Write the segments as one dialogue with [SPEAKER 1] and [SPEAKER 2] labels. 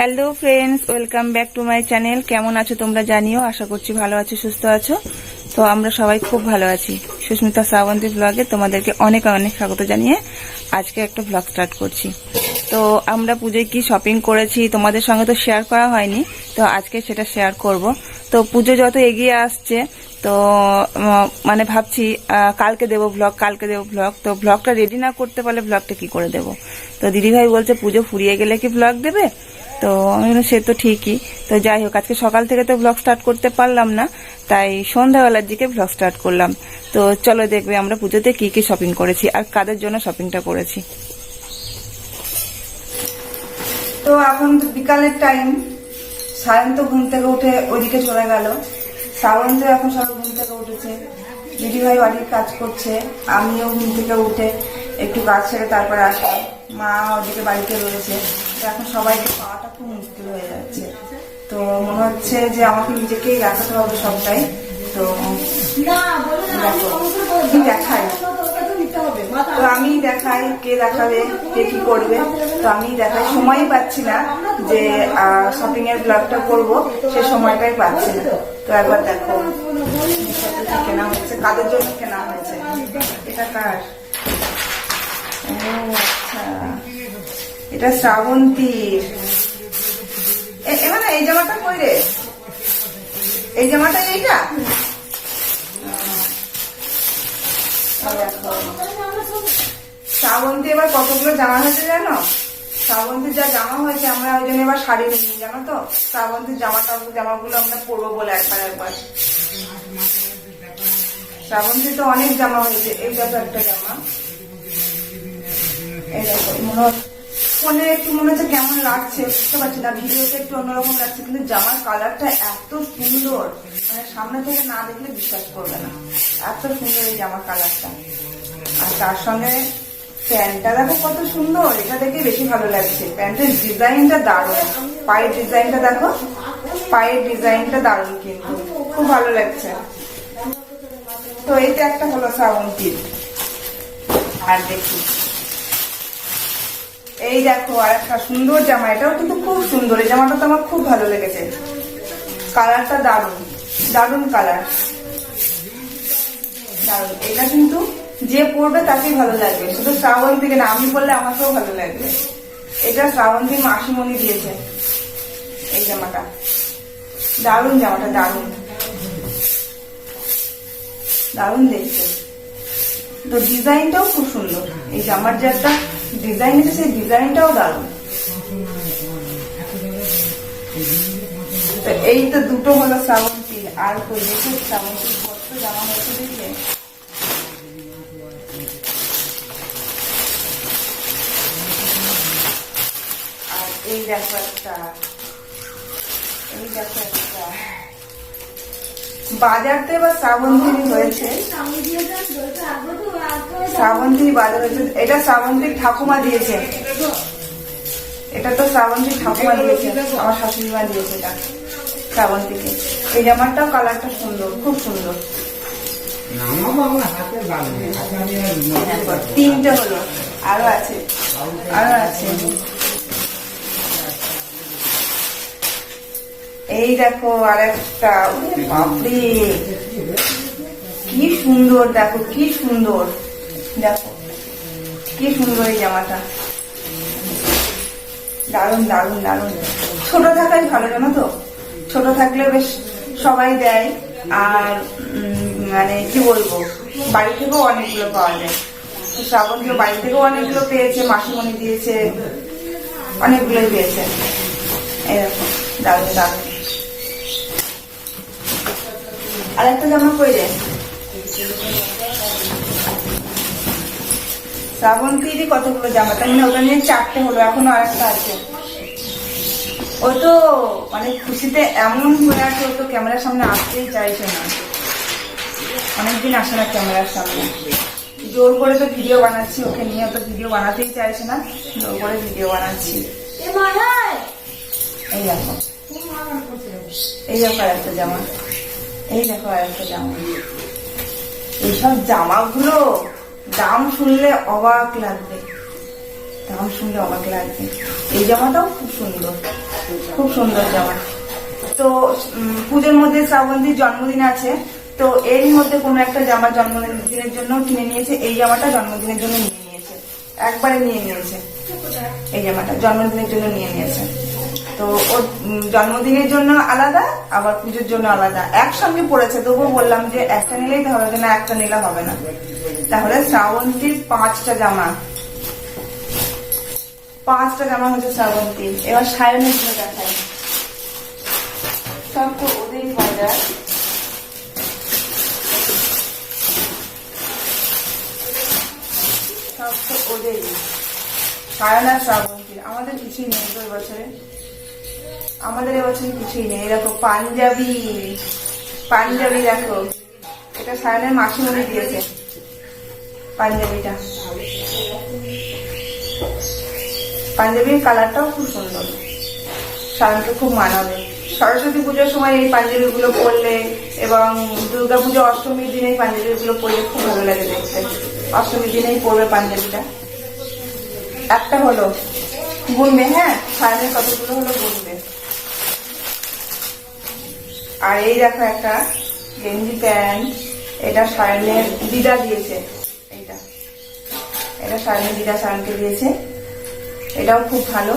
[SPEAKER 1] Hello friends, welcome back to my channel. কেমন আছো তোমরা জানিও, আশা করছি ভালো আছো, সুস্থ আছো। তো আমরা সবাই খুব ভালো আছি। সুস্মিতা শ্রাবন্তী ব্লগে তোমাদেরকে অনেক অনেক স্বাগত জানিয়ে আজকে একটা ব্লগ স্টার্ট করছি। তো আমরা পুজোয় কি শপিং করেছি তোমাদের সঙ্গে তো শেয়ার করা হয়নি, তো আজকে সেটা শেয়ার করব। তো পুজো যত এগিয়ে আসছে, তো মানে ভাবছি কালকে দেবো ব্লগ কালকে দেবো ব্লগ তো ব্লগটা রেডি না করতে পারলে ব্লগটা কি করে দেবো? তো দিদিভাই বলছে, পুজো ফুরিয়ে গেলে কি ব্লগ দেবে? তো আমি সে তো ঠিকই। তো যাই হোক, আজকে সকাল থেকে তো ব্লগ স্টার্ট করতে পারলাম না, তাই সন্ধ্যাবেলার দিকে ব্লগ স্টার্ট করলাম। তো চলো দেখবে আমরা পুজোতে কি কি শপিং করেছি আর কাদের জন্য শপিংটা করেছি। তো এখন বিকালের টাইম সায়ন তো ঘুম থেকে উঠে ওইদিকে চলে গেল। শ্রাবণ তো এখন সব ঘুম থেকে উঠেছে। দিদিভাই বাড়ির কাজ করছে, আমিও ঘুম থেকে উঠে একটু কাজ ছেড়ে তারপরে আসলাম মা ওদিকে বাড়িতে রয়েছে। এখন সবাইকে পাওয়াটা খুব মুশকিল হয়ে যাচ্ছে তো মনে হচ্ছে যে আমাকে নিজেকেই রাখাতে হবে সবটাই। তো দেখাই তো আমি দেখাই কে দেখাবে কে কি করবে। তো আমি দেখাই সময়ই পাচ্ছি না যে শপিং এর ব্লগটা করব সে সময়টাই পাচ্ছি না। তো একবার দেখো। কেনা হয়েছে কাদের জন্য কেনা হয়েছে? এটা কার? ও আচ্ছা। এটা শ্রাবন্তীর এই জামাটা এই এইটা? এই শ্রাবন্তী, এবার কতগুলো জামা হয়েছে জানো? শ্রাবন্তীর যা জামা হয়েছে, আমরা ওই জন্য এবার শাড়ি নিই, জানো তো? শ্রাবন্তীর জামাটা জামাগুলো আমরা পরবো বলে একবার একবার। শ্রাবন্তী তো অনেক জামা হয়েছে এই দেখো একটা জামা। এই দেখো, মনে ফোনে একটু মনে হচ্ছে কেমন লাগছে, বুঝতে পারছি না। ভিডিওতে একটু অন্যরকম লাগছে, কিন্তু জামার কালারটা এত সুন্দর। মানে সামনে থেকে না দেখলে বিশ্বাস করবে না। এত সুন্দর এই জামার কালারটা। আর তার সঙ্গে প্যান্টটা দেখো কত সুন্দর, এটা দেখে বেশি ভালো লাগছে। প্যান্টের ডিজাইনটা দারুণ। পায়ের ডিজাইনটা দেখো, পায়ের ডিজাইনটা দারুণ কিন্তু। খুব ভালো লাগছে। তো এইটা একটা হলো শ্রাবন্তীর আর দেখি। এই দেখো আর একটা সুন্দর জামা, এটাও কিন্তু খুব সুন্দর, এই জামাটা তো আমার খুব ভালো লেগেছে। কালারটা দারুণ দারুণ কালার। দারুণ, এটা কিন্তু যে পরবে তাকেই ভালো লাগবে, শুধু শ্রাবন্তীকে না, আমি পরলে আমাকেও ভালো লাগবে। এটা শ্রাবন্তী মাসিমণি দিয়েছে, এই জামাটা। দারুণ জামাটা, দারুণ। দারুণ দেখতে। তো ডিজাইনটাও খুব সুন্দর। এই জামার যে একটা ডিজাইন আছে, সেই ডিজাইনটাও দারুণ। তো এই তো দুটো হলো শ্রাবন্তী আর কই দেখে শ্রাবন্তী কত জামা হয়েছে দেখলে। আর এই দেখো একটা, এই দেখো বাজারতে এবার শ্রাবন্তী হয়েছে। শ্রাবন্তী বাজার হয়েছে। এটা শ্রাবন্তীর ঠাকুমা দিয়েছে। এটা তো শ্রাবন্তীর ঠাকুমা দিয়েছে। আমার শাশুড়ি মা দিয়েছে এটা। শ্রাবন্তীকে। এই জামাটাও কালারটা সুন্দর খুব সুন্দর। দেখো, তিনটে হলো। আরও আছে। আরও আছে। এই দেখো আর একটা বাপরে। কি সুন্দর, দেখো, কি সুন্দর। দেখো, কি সুন্দর এই জামাটা। দারুণ দারুণ দারুণ। ছোট থাকাই ভালো, জানো তো? ছোট থাকলে বেশ সবাই দেয়। আর মানে কি বলব, বাড়ি থেকেও অনেকগুলো পাওয়া যায়। তো শ্রাবণীও বাড়ি থেকেও অনেকগুলো পেয়েছে, মাসিমণি দিয়েছে, অনেকগুলোই পেয়েছে। এরকম দারুণ দারুণ। আর একটা জামা কই রে? শ্রাবন্তীরই কতগুলো জামা? তাই না ওটা নিয়ে চারটে হলো এখনও আরেকটা আছে। ও তো মানে খুশিতে এমন হয়ে আছে ও তো ক্যামেরার সামনে আসতেই চাইছে না। অনেকদিন আসে না ক্যামেরার সামনে। জোর করে তো ভিডিও বানাচ্ছি ওকে নিয়ে তো ভিডিও বানাতেই চাইছে না জোর করে ভিডিও বানাচ্ছি। এই দেখো। এই আর একটা জামা। এই দেখো একটা জামা। এইসব জামাগুলো দাম শুনলে অবাক লাগবে। দাম শুনলে অবাক লাগবে। এই জামাটাও খুব সুন্দর খুব সুন্দর জামা। তো পুজোর মধ্যে শ্রাবন্তীর জন্মদিন আছে, তো এরই মধ্যে কোনো একটা জামা জন্মদিনের জন্য কিনে নিয়েছে, এই জামাটা জন্মদিনের জন্য নিয়ে নিয়েছে। একবারে নিয়ে নিয়েছে। এই জামাটা জন্মদিনের জন্য নিয়ে নিয়েছে। তো ওর জন্মদিনের জন্য আলাদা, আবার পুজোর জন্য আলাদা। একসঙ্গে পড়েছে, তবুও বললাম যে একটা নিলেই তো হবে না, একটা নিলে হবে না। তাহলে শ্রাবন্তীর পাঁচটা জামা। পাঁচটা জামা হচ্ছে শ্রাবন্তীর। এবার সায়নের জন্য দেখাই। সব তো ওদেরই বাজার সব তো ওদেরই আমাদের কিছুই নেই তো এবছরে আমাদের এবছরে কিছুই নেই। দেখো, পাঞ্জাবি। পাঞ্জাবি দেখো। এটা সায়নের মাসিমণি দিয়েছে পাঞ্জাবিটা। পাঞ্জাবির কালারটাও খুব সুন্দর। সায়নকে খুব মানাবে। সরস্বতী পুজোর সময় এই পাঞ্জাবিগুলো পরলে এবং দুর্গা পুজো অষ্টমীর দিনে এই পাঞ্জাবিগুলো পরলে খুব ভালো লাগে দেখতে। অষ্টমীর দিনেই পরবে পাঞ্জাবিটা। একটা হলো গুনবে হ্যাঁ? সায়নের কতগুলো হলো গুনবে? আর এই দেখো একটা গেঞ্জি প্যান্ট, এটা সায়নের দিদা দিয়েছে। এইটা। এটা সায়নের দিদা সায়নকে দিয়েছে। এটাও খুব ভালো।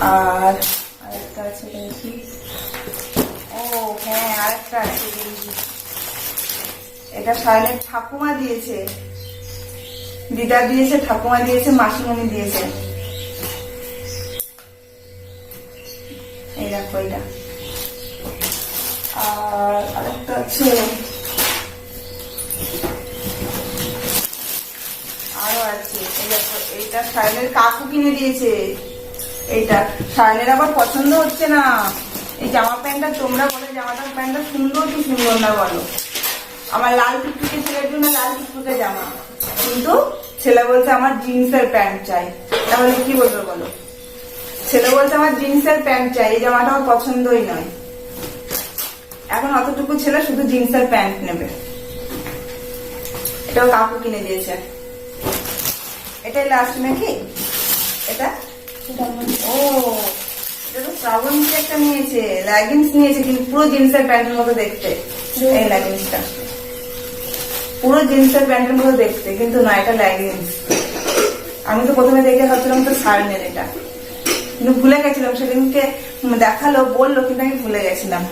[SPEAKER 1] আর আরেকটা আছে দেখি। ও হ্যাঁ আরেকটা আছে গেঞ্জি। এটা সায়নের ঠাকুমা দিয়েছে। দিদা দিয়েছে, ঠাকুমা দিয়েছে, মাসিমণি দিয়েছে। এই দেখো এটা আর আছে। কাকু কিনে দিয়েছে। এইটা আবার পছন্দ হচ্ছে না। এই জামা প্যান্টটা তোমরা প্যান্টটা সুন্দর কি সুন্দর না বলো? আমার লাল ছেলের জন্য লাল জামা। কিন্তু ছেলে বলছে আমার জিন্সের প্যান্ট চাই। তাহলে কি বলবে বলো? ছেলে বলছে আমার জিন্সের প্যান্ট চাই, এই জামাটা আমার পছন্দই নয়। এখন অতটুকু ছেলে শুধু জিন্সের প্যান্ট নেবে। এটাও কাকু কিনে দিয়েছে। এটাই লাস্ট নাকি? এটা? ও পুরো জিন্সের প্যান্টের মতো দেখতে। কিন্তু না, এটা আমি তো প্রথমে দেখে ভাবছিলাম তো সারনের এটা। কিন্তু ভুলে গেছিলাম, সেদিনকে দেখাল, বলল, কিন্তু আমি ভুলে গেছিলাম।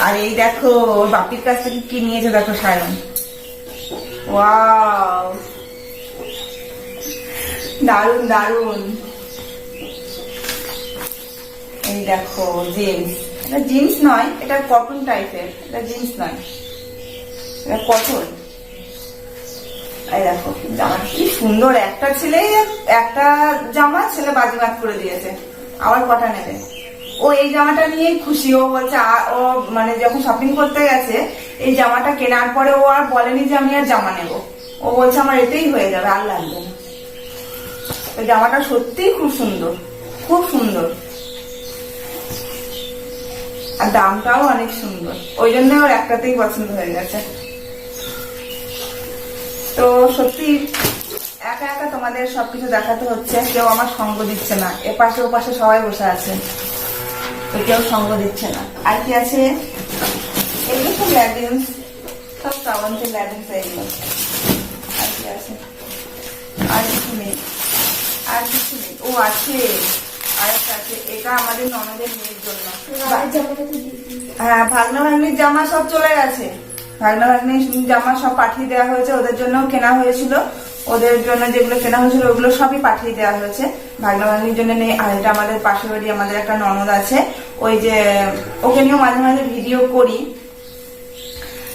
[SPEAKER 1] আর এই দেখো, ওর বাপির কাছ থেকে কি নিয়েছে দেখো সায়ন। ওয়াও। দারুণ দারুণ এই দেখো, জিন্স। এটা জিন্স নয়, এটা কটন টাইপের। এটা জিন্স নয়। এটা কটন। এই দেখো জামা, কি সুন্দর। একটা ছেলে, একটা জামা, ছেলে বাজিমাত করে দিয়েছে। আবার কটা নেবে? ও এই জামাটা নিয়েই খুশি। ও বলছে ও মানে যখন শপিং করতে গেছে, এই জামাটা কেনার পরে ও আর বলেনি যে আমি আর জামা নেব। ও বলছে, আমার এতেই হয়ে যাবে, আর লাগবে না। জামাটা সত্যিই খুব সুন্দর খুব সুন্দর। আর দামটাও অনেক সুন্দর। ওই জন্য ওর একটাতেই পছন্দ হয়ে গেছে। তো সত্যি একা একা তোমাদের সবকিছু দেখাতে হচ্ছে, কেউ আমার সঙ্গ দিচ্ছে না। এপাশে ওপাশে সবাই বসে আছে। কেউ সঙ্গ দিচ্ছে না। আর কি আছে? এগুলো সব ল্যাগিংস সব শ্রাবন্তের ল্যাগিংস এগুলো। আর কি আছে? আর কিছু নেই। আর কিছু নেই। ও আছে। আরেকটা আছে। এটা আমাদের ননদের মেয়ের জন্য। হ্যাঁ ভাগনা ভাগ্নির জামা সব চলে গেছে। ভাগনা ভাগ্নির জামা সব পাঠিয়ে দেওয়া হয়েছে। ওদের জন্য কেনা হয়েছিল। ওদের জন্য যেগুলো কেনা হয়েছিল ওগুলো সবই পাঠিয়ে দেওয়া হয়েছে। ভাগনা ভাগ্নির জন্য নেই। আর এটা আমাদের পাশের বাড়ি আমাদের একটা ননদ আছে। ওই যে, ওকে নিয়েও মাঝে মাঝে ভিডিও করি।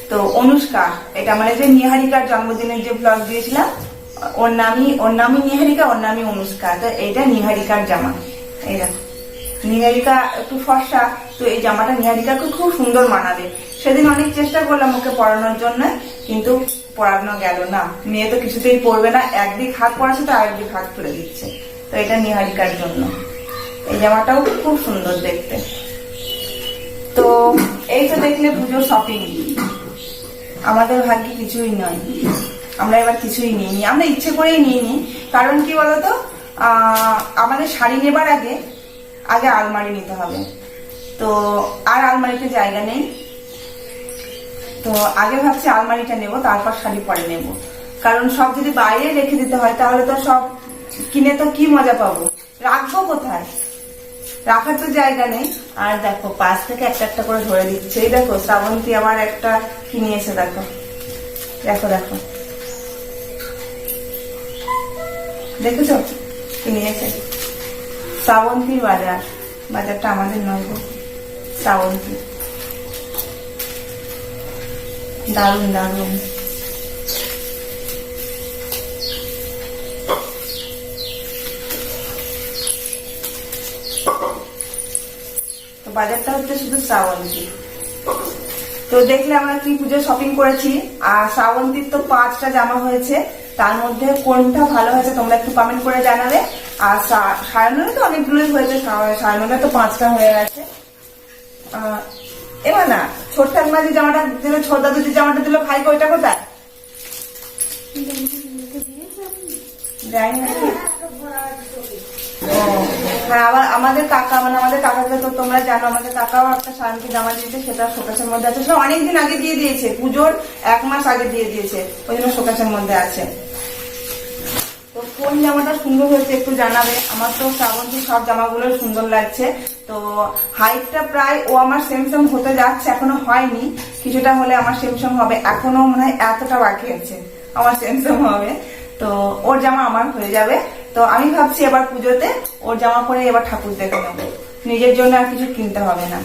[SPEAKER 1] তো অনুষ্কা, এটা মানে যে নিহারিকার জন্মদিনের যে ব্লগ দিয়েছিলাম, ওর নামই ওর নামই নিহারিকা, ওর নামই অনুষ্কা। তো এইটা নিহারিকার জামা। এই দেখো। নিহারিকা একটু ফর্সা, তো এই জামাটা নিহারিকাকে খুব সুন্দর মানাবে। সেদিন অনেক চেষ্টা করলাম ওকে পরানোর জন্য, কিন্তু পরানো গেল না। মেয়ে তো কিছুতেই পরবে না। একদিক হাত পড়াচ্ছে তো আরেকদিক হাত তুলে দিচ্ছে। তো এটা নিহারিকার জন্য। এই জামাটাও খুব সুন্দর দেখতে। তো এই তো দেখলে পুজোর শপিং আমাদের ভাগ্যে কিছুই নয়। আমরা এবার কিছুই নিইনি। আমরা ইচ্ছে করেই নিইনি। কারণ কি বলতো? আমাদের শাড়ি নেবার আগে আগে আলমারি নিতে হবে। তো আর আলমারিতে জায়গা নেই। তো আগে ভাবছি আলমারিটা নেব, তারপর শাড়ি পরে নেব। কারণ সব যদি বাইরে রেখে দিতে হয়, তাহলে তো সব কিনে তো কি মজা পাবো? রাখব কোথায়? রাখার তো জায়গা নেই। আর দেখো, পাশ থেকে একটা একটা করে ধরে দিচ্ছে। এই দেখো, শ্রাবন্তী আবার একটা কি নিয়েছে দেখো। দেখো দেখো। দেখেছ? কি নিয়েছে শ্রাবন্তীর বাজার। বাজারটা আমাদের নয় গো। শ্রাবন্তী। দারুণ দারুণ। বাজারটা হচ্ছে শুধু শ্রাবন্তী। তো দেখলে আমরা কি পুজো শপিং করেছি? আর শ্রাবন্তীর তো পাঁচটা জামা হয়েছে। তার মধ্যে কোনটা ভালো হয়েছে তোমরা একটু কমেন্ট করে জানাবে। আর সা- সায়নের তো অনেকগুলোই হয়েছে। সা- তো পাঁচটা হয়ে গেছে। এবার না ছোট ঠাকুমা যে জামাটা দিল ছোট দাদু যে জামাটা দিল ভাই ওইটা কোথায়? দেয়নি নাকি? হ্যাঁ আবার আমাদের কাকা মানে আমাদের কাকাকে তো তোমরা জানো, আমাদের কাকাও একটা শান্তি জামা দিয়েছে, সেটা শোকাসের মধ্যে আছে। সেটা অনেকদিন আগে দিয়ে দিয়েছে, পুজোর এক মাস আগে দিয়ে দিয়েছে, ওই জন্য শোকাসের মধ্যে আছে। তো কোন জামাটা সুন্দর হয়েছে একটু জানাবে? আমার তো শ্রাবন্তী সব জামাগুলো সুন্দর লাগছে। তো হাইটটা প্রায়, ও আমার সেম হতে যাচ্ছে, এখনও হয়নি। কিছুটা হলে আমার সেম হবে। এখনও মনে হয় এতটা বাকি আছে। আমার সেম সেম হবে। তো ওর জামা আমার হয়ে যাবে। তো আমি ভাবছি এবার পুজোতে ওর জামা পরে এবার ঠাকুর দেখে নেব। নিজের জন্য আর কিছু কিনতে হবে না।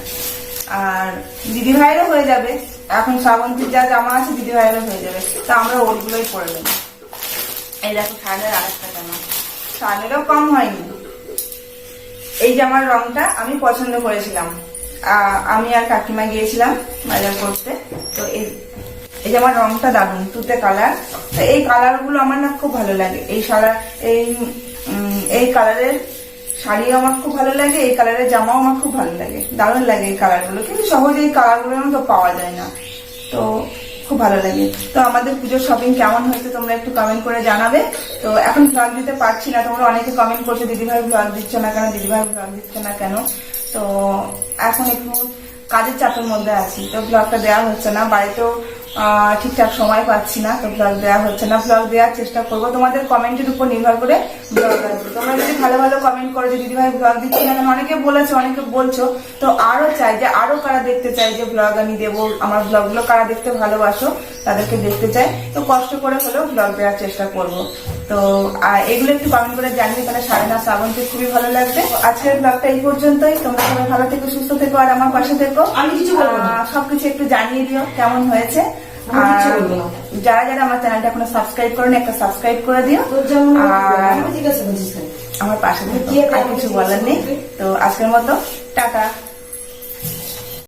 [SPEAKER 1] আর দিদি ভাইয়েরও হয়ে যাবে। এখন শ্রাবন্তীর যা জামা আছে দিদি ভাইয়েরও হয়ে যাবে। তো আমরা ওরগুলোই পরে নেব। এই দেখো শাড়ির আরেকটা জামা। শাড়িরও কম হয়নি। এই জামার রংটা আমি পছন্দ করেছিলাম। আমি আর কাকিমা গিয়েছিলাম বাজার করতে। তো এই এই জামার রংটা দারুণ, তুতে কালার তো এই কালারগুলো আমার না খুব ভালো লাগে। এই সারা এই এই কালারের শাড়িও আমার খুব ভালো লাগে, এই কালারের জামাও আমার খুব ভালো লাগে। দারুণ লাগে এই কালারগুলো কিন্তু সহজে এই কালারগুলো তো পাওয়া যায় না। তো খুব ভালো লাগে। তো আমাদের পুজোর শপিং কেমন হয়েছে তোমরা একটু কমেন্ট করে জানাবে। তো এখন ভ্লগ দিতে পারছি না, তোমরা অনেকে কমেন্ট করছ, দিদিভাই ভ্লগ দিচ্ছ না কেন? দিদিভাই ভ্লগ দিচ্ছ না কেন? তো এখন একটু কাজের চাপের মধ্যে আছি। তো ব্লগটা দেওয়া হচ্ছে না। বাড়িতেও ঠিকঠাক সময় পাচ্ছি না তো ব্লগ দেওয়া হচ্ছে না। ব্লগ দেওয়ার চেষ্টা করব। তোমাদের কমেন্টের উপর নির্ভর করে ব্লগ আসবে তোমরা যদি ভালো ভালো কমেন্ট করো যে দিদিভাই ব্লগ দিচ্ছি না অনেকে বলেছ অনেকে বলছো। তো আরও চাই যে আরও কারা দেখতে চাই যে ব্লগ আমি দেবো? আমার ব্লগগুলো কারা দেখতে ভালোবাসো তাদেরকে দেখতে চাই। তো কষ্ট করে হলেও ব্লগ দেওয়ার চেষ্টা করব। তো এগুলো একটু কমেন্ট করে জানিয়ে তাহলে সাড়ে না শ্রাবণকে খুবই ভালো লাগবে। আজকের ব্লগটা এই পর্যন্তই। তোমরা সবাই ভালো থেকো সুস্থ থেকো আর আমার পাশে থেকো।
[SPEAKER 2] আমি কিছু
[SPEAKER 1] সবকিছু একটু জানিয়ে দিও কেমন হয়েছে। যারা যারা আমার চ্যানেলটা এখনও সাবস্ক্রাইব করেন একটা সাবস্ক্রাইব করে দিও। আর
[SPEAKER 2] ঠিক আছে বলছিস
[SPEAKER 1] আমার পাশে
[SPEAKER 2] কি
[SPEAKER 1] আর কিছু বলার নেই। তো আজকের মতো টাটা।